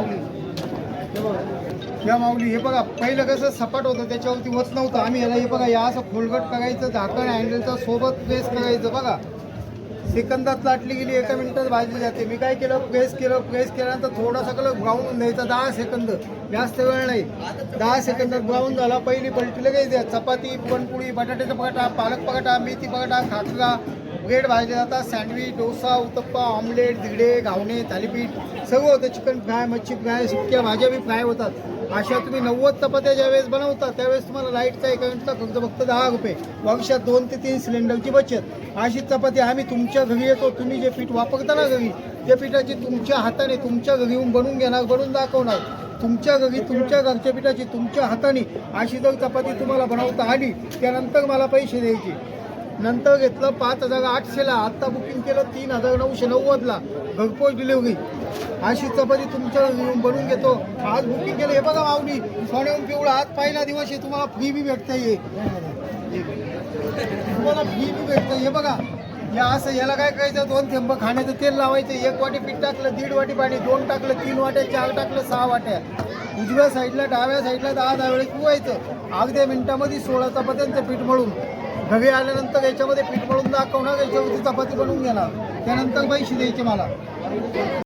माऊली. या माऊली हे बघा पहिलं कसं सपाट होतं त्याच्यावरती वच नव्हतं. आम्ही याला हे बघा या असं खोलगट करायचं झाकण हँडलचं सोबत प्रेस करायचं बघा. सेकंदात लाटली गेली एका मिनिटात भाजली जाते. मी काय केलं? प्रेस केलं प्रेस केल्यानंतर थोडं सगळं ब्राऊन द्यायचं दहा सेकंद जास्त वेळ नाही. दहा सेकंदात ब्राऊन झाला पहिली पलटी लगेच द्या. चपाती पणपुळी बटाट्याचा पराठा पालक पराठा मेथी पराठा खाकरा ब्रेड भाजले जातात. सँडविच डोसा उत्तप्पा ऑमलेट धिडे घावणे थालीपीठ सर्व होतं. चिकन फ्राय मच्छी फ्राय सुक्या भाज्या बी फ्राय होतात. अशा तुम्ही नव्वद चपात्या ज्यावेळेस बनवता त्यावेळेस तुम्हाला लाईटचा एका मिनिटचा खर्च फक्त दहा रुपये. भविष्यात दोन ते तीन सिलेंडरची बचत. अशी चपाती आम्ही तुमच्या घरी येतो. तुम्ही जे पीठ वापरता ना घरी त्या पिठाची तुमच्या हाताने तुमच्या घरी येऊन बनवून घेणार बनवून दाखवणार तुमच्या घरी तुमच्या घरच्या पिठाची तुमच्या हाताने अशी जर चपाती तुम्हाला बनवता आली त्यानंतर मला पैसे द्यायचे. नंतर घेतलं पाच हजार आठशेला आत्ता बुकिंग केलं तीन हजार नऊशे नव्वदला घरपोच डिलिव्हरी अशी चपाती तुमच्या बनवून घेतो. आज बुकिंग केलं. हे बघा माऊली सोन्याहून पिवळा आज पहिला दिवस आहे. तुम्हाला फ्री बी भेटतं ये तुम्हाला फ्री बी भेटतं हे बघा. या असं याला काय करायचं? दोन थेंब खाण्याचं तेल लावायचं. एक वाटी पीठ टाकलं दीड वाटी पाणी दोन टाकलं तीन वाट्या चार टाकलं सहा वाट्या. उजव्या साईडला डाव्या साईडला दहा दहा वेळेस पिवायचं अगद्या मिनिटामध्ये सोळा चपात्यांचं पीठ मळून. घरी आल्यानंतर याच्यामध्ये पीठ मळून दाखवणार याच्यावरती चपाती बनवून घेणार त्यानंतर पैसे द्यायचे मला.